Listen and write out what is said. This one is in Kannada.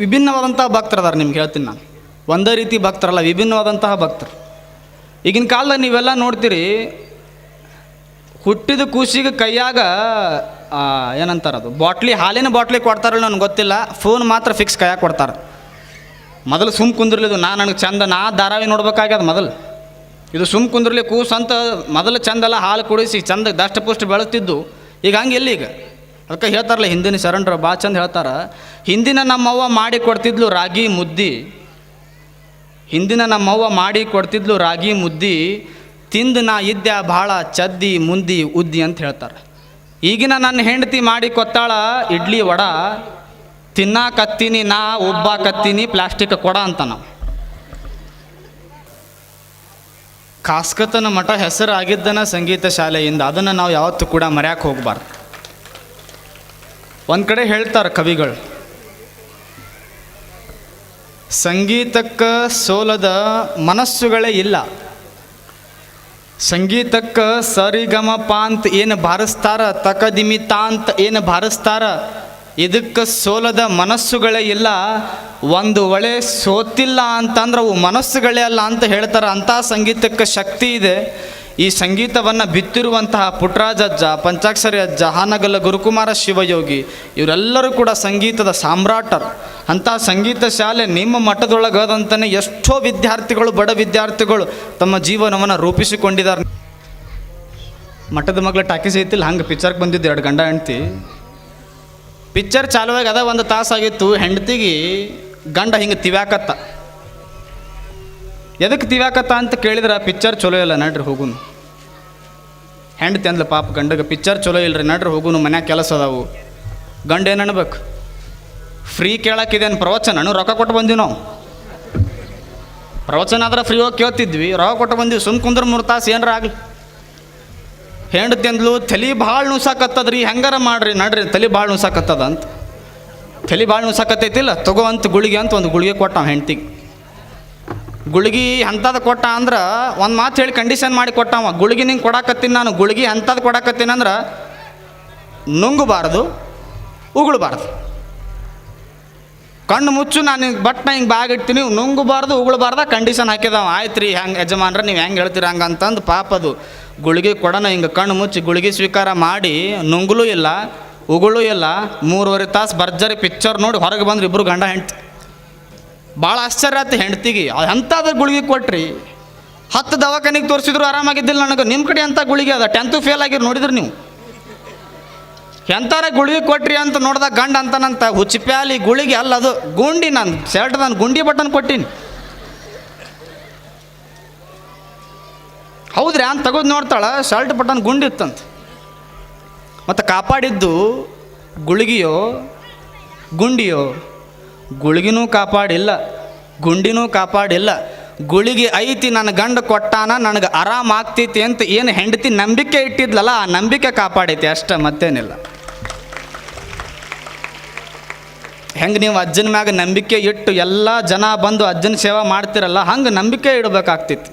ವಿಭಿನ್ನವಾದಂತಹ ಭಕ್ತರು ಅದಾರ ನಿಮ್ಗೆ ಹೇಳ್ತೀನಿ ನಾನು. ಒಂದೇ ರೀತಿ ಭಕ್ತರಲ್ಲ, ವಿಭಿನ್ನವಾದಂತಹ ಭಕ್ತರು. ಈಗಿನ ಕಾಲದಲ್ಲಿ ನೀವೆಲ್ಲ ನೋಡ್ತೀರಿ, ಹುಟ್ಟಿದ ಕೂಸಿಗೆ ಕೈಯಾಗ ಏನಂತಾರೆ ಅದು, ಬಾಟ್ಲಿ, ಹಾಲಿನ ಬಾಟ್ಲಿ ಕೊಡ್ತಾರಲ್ಲ ನನಗೆ ಗೊತ್ತಿಲ್ಲ ಫೋನ್ ಮಾತ್ರ ಫಿಕ್ಸ್ ಕೈಯಾಗ ಕೊಡ್ತಾರೆ. ಮೊದಲು ಸುಮ್ ಕುಂದಿರ್ಲಿದು ನಾ ನನಗೆ ಚಂದ, ನಾ ಧಾರಾವಾಹಿ ನೋಡ್ಬೇಕಾಗ್ಯದ ಮೊದಲು. ಇದು ಸುಮ್ ಕುಂದ್ರಲಿ ಕೂಸು ಅಂತ, ಮೊದಲು ಚಂದಲ್ಲ ಹಾಲು ಕುಡಿಸಿ, ಚಂದ ದಷ್ಟಪುಷ್ಟ ಬೆಳೆಸ್ತಿದ್ದು, ಈಗ ಹಂಗೆ ಎಲ್ಲಿ ಈಗ? ಅದಕ್ಕೆ ಹೇಳ್ತಾರಲ್ಲ, ಹಿಂದಿನ ಶರಣರು ಭಾಳ ಚಂದ ಹೇಳ್ತಾರೆ, ಹಿಂದಿನ ನಮ್ಮವ್ವ ಮಾಡಿ ಕೊಡ್ತಿದ್ಲು ರಾಗಿ ಮುದ್ದಿ. ಹಿಂದಿನ ನಮ್ಮವ್ವ ಮಾಡಿ ಕೊಡ್ತಿದ್ಲು ರಾಗಿ ಮುದ್ದಿ, ತಿಂದು ನಾ ಇದ್ದ ಭಾಳ ಚದ್ದಿ ಮುಂದಿ ಉದ್ದಿ ಅಂತ ಹೇಳ್ತಾರೆ. ಈಗಿನ ನನ್ನ ಹೆಂಡತಿ ಮಾಡಿ ಕೊತ್ತಾಳ ಇಡ್ಲಿ ವಡ ತಿನ್ನಾಕತ್ತೀನಿ ನಾ ಒಬ್ಬಾಕತ್ತೀನಿ ಪ್ಲಾಸ್ಟಿಕ್ ಕೊಡ ಅಂತ ನಾವು. ಕಾಸ್ಕತನ ಮಠ ಹೆಸರಾಗಿದ್ದನ ಸಂಗೀತ ಶಾಲೆಯಿಂದ ಅದನ್ನು ನಾವು ಯಾವತ್ತೂ ಕೂಡ ಮರ್ಯಾಕೆ ಹೋಗಬಾರ್ದು. ಒಂದು ಕಡೆ ಹೇಳ್ತಾರೆ ಕವಿಗಳು, ಸಂಗೀತಕ್ಕೆ ಸೋಲದ ಮನಸ್ಸುಗಳೇ ಇಲ್ಲ, ಸಂಗೀತಕ್ಕೆ ಸರಿಗಮ ಪಾಂತ್ ಏನು ಬಾರಿಸ್ತಾರ ತಕದಿಮಿತಾಂತ್ ಏನು ಬಾರಿಸ್ತಾರ, ಇದಕ್ಕೆ ಸೋಲದ ಮನಸ್ಸುಗಳೇ ಇಲ್ಲ, ಒಂದು ಒಳೆ ಸೋತಿಲ್ಲ ಅಂತಂದ್ರೆ ಅವು ಮನಸ್ಸುಗಳೇ ಅಲ್ಲ ಅಂತ ಹೇಳ್ತಾರೆ. ಅಂಥ ಸಂಗೀತಕ್ಕೆ ಶಕ್ತಿ ಇದೆ. ಈ ಸಂಗೀತವನ್ನು ಬಿತ್ತಿರುವಂತಹ ಪುಟ್ರಾಜ ಅಜ್ಜ, ಪಂಚಾಕ್ಷರಿ ಅಜ್ಜ, ಹಾನಗಲ್ಲ ಗುರುಕುಮಾರ ಶಿವಯೋಗಿ, ಇವರೆಲ್ಲರೂ ಕೂಡ ಸಂಗೀತದ ಸಾಮ್ರಾಟರು. ಅಂತಹ ಸಂಗೀತ ಶಾಲೆ ನಿಮ್ಮ ಮಠದೊಳಗದಂತಲೇ ಎಷ್ಟೋ ವಿದ್ಯಾರ್ಥಿಗಳು, ಬಡ ವಿದ್ಯಾರ್ಥಿಗಳು ತಮ್ಮ ಜೀವನವನ್ನು ರೂಪಿಸಿಕೊಂಡಿದ್ದಾರೆ. ಮಠದ ಮಗಳ ಟಾಕೀಸ್ ಐತಿಲ್ಲ, ಹಂಗೆ ಪಿಕ್ಚರ್ಗೆ ಬಂದಿದ್ದು ಎರಡು ಗಂಡ ಹೆಂಡ್ತಿ. ಪಿಕ್ಚರ್ ಚಾಲುವಾಗಿ ಅದ ಒಂದು ತಾಸಾಗಿತ್ತು, ಹೆಂಡ್ತಿಗೆ ಗಂಡ ಹಿಂಗೆ ತಿವ್ಯಾಕತ್ತ. ಎದಕ್ಕೆ ತಿವ್ಯಾಕತ್ತ ಅಂತ ಕೇಳಿದ್ರೆ, ಪಿಕ್ಚರ್ ಚಲೋ ಇಲ್ಲ, ನಡ್ರಿ ಹೋಗುನು. ಹೆಂಡ್ ಅಂದ್ಲ, ಪಾಪ ಗಂಡಗೆ ಪಿಕ್ಚರ್ ಚಲೋ ಇಲ್ರಿ, ನಡ್ರಿ ಹೋಗುನು, ಮನ್ಯಾಗ ಕೆಲಸ ಅದಾವು. ಗಂಡ ಏನು ಅನ್ಬೇಕು? ಫ್ರೀ ಕೇಳಕ್ಕಿದೇನು ಪ್ರವಚನ? ರೊಕ್ಕ ಕೊಟ್ಟು ಬಂದೀವಿ ನಾವು. ಪ್ರವಚನ ಆದ್ರೆ ಫ್ರೀ ಹೋಗಿ ಕೇಳ್ತಿದ್ವಿ, ರೊಕ್ಕ ಕೊಟ್ಟು ಬಂದೀವಿ, ಸುಮ್ ಕುಂದ್ರ ಮೂರು ತಾಸು ಏನಾರ ಆಗಲಿ. ಹೆಂಡತಿ ಅಂದ್ಲು, ತಲೆ ಭಾಳ ನುಸಾಕತ್ತದ್ರಿ, ಹೆಂಗಾರ ಮಾಡ್ರಿ, ನಡ್ರಿ, ತಲೆ ಭಾಳ ನುಸಾಕತ್ತದ ಅಂತ. ತಲೆ ಭಾಳ ನುಸಾಕತ್ತೈತಿಲ್ಲ, ತಗೋ ಅಂತ ಗುಳಿಗೆ ಅಂತ ಒಂದು ಗುಳಿಗೆ ಕೊಟ್ಟ ಹೆಂಡ್ತಿಗೆ. ಗುಳಿಗೆ ಅಂಥದ್ದು ಕೊಟ್ಟ ಅಂದ್ರೆ ಒಂದು ಮಾತು ಹೇಳಿ ಕಂಡೀಷನ್ ಮಾಡಿ ಕೊಟ್ಟವ. ಗುಳಿಗೆ ನಿಂಗೆ ಕೊಡಾಕತ್ತೀನಿ ನಾನು, ಗುಳಿಗೆ ಅಂಥದ್ದು ಕೊಡಾಕತ್ತೀನಿ ಅಂದ್ರೆ ನುಂಗಬಾರ್ದು, ಉಗುಳಬಾರ್ದು. ಕಣ್ಣು ಮುಚ್ಚು, ನಾನು ಹಿಂಗೆ ಬಟ್ನ ಹಿಂಗೆ ಬ್ಯಾಗ್ ಇಡ್ತೀನಿ, ನುಂಗಬಾರ್ದು, ಉಗುಳಬಾರ್ದ ಕಂಡೀಷನ್ ಹಾಕಿದವ. ಆಯ್ತು ರೀ ಹೆಂಗೆ ಯಜಮಾನ್ರ, ನೀವು ಹೆಂಗೆ ಹೇಳ್ತೀರ ಹಂಗಂತಂದು ಪಾಪದು ಗುಳಿಗೆ ಕೊಡೋಣ, ಹಿಂಗೆ ಕಣ್ಣು ಮುಚ್ಚಿ ಗುಳಿಗೆ ಸ್ವೀಕಾರ ಮಾಡಿ, ನುಂಗಲೂ ಇಲ್ಲ, ಉಗುಳು ಇಲ್ಲ. ಮೂರುವರೆ ತಾಸು ಭರ್ಜರಿ ಪಿಕ್ಚರ್ ನೋಡಿ ಹೊರಗೆ ಬಂದ್ರೆ ಇಬ್ಬರು ಗಂಡ ಹೆಂಡ್ತಿ. ಭಾಳ ಆಶ್ಚರ್ಯ ಆಯ್ತು ಹೆಂಡ್ತಿಗೆ. ಅಂಥದ್ದು ಗುಳಿಗೆ ಕೊಟ್ರಿ. ಹತ್ತು ದವಾಖಾನಿಗೆ ತೋರಿಸಿದ್ರು ಆರಾಮಾಗಿದ್ದಿಲ್ಲ ನನಗೆ. ನಿಮ್ಮ ಕಡೆ ಅಂಥ ಗುಳಿಗೆ ಅದ? ಟೆಂತು ಫೇಲ್ ಆಗಿರು ನೋಡಿದ್ರಿ ನೀವು? ಎಂಥಾರ ಗುಳಿಗೆ ಕೊಟ್ರಿ ಅಂತ ನೋಡ್ದಾಗ ಗಂಡ ಅಂತಾನಂತ ಹುಚ್ಚಿಪ್ಯಾಲಿ ಗುಳಿಗೆ ಅಲ್ಲ ಅದು. ಗುಂಡಿ ನಾನು, ಶರ್ಟ್ ನಾನು, ಗುಂಡಿ ಬಟನ್ ಕೊಟ್ಟೀನಿ. ಹೌದ್ರಿ ಅಂತ ತೆಗೆದು ನೋಡ್ತಾಳ, ಶರ್ಟ್ ಬಟನ್ ಗುಂಡಿ ಇತ್ತಂತ. ಮತ್ತು ಕಾಪಾಡಿದ್ದು ಗುಳಿಗೆಯೋ, ಗುಂಡಿಯೋ ಗುಳಿಗಿನೂ ಕಾಪಾಡಿಲ್ಲ, ಗುಂಡಿನೂ ಕಾಪಾಡಿಲ್ಲ. ಗುಳಿಗೆ ಐತಿ, ನನ್ನ ಗಂಡ ಕೊಟ್ಟಾನ, ನನಗೆ ಆರಾಮ ಆಗ್ತೈತಿ ಅಂತ ಏನು ಹೆಂಡತಿ ನಂಬಿಕೆ ಇಟ್ಟಿದ್ಲಲ್ಲ, ಆ ನಂಬಿಕೆ ಕಾಪಾಡೈತಿ, ಅಷ್ಟೇ ಮತ್ತೇನಿಲ್ಲ. ಹೆಂಗೆ ನೀವು ಅಜ್ಜನ ಮ್ಯಾಗ ನಂಬಿಕೆ ಇಟ್ಟು ಎಲ್ಲ ಜನ ಬಂದು ಅಜ್ಜನ ಸೇವೆ ಮಾಡ್ತಿರಲ್ಲ, ಹಂಗೆ ನಂಬಿಕೆ ಇಡಬೇಕಾಗ್ತೈತಿ.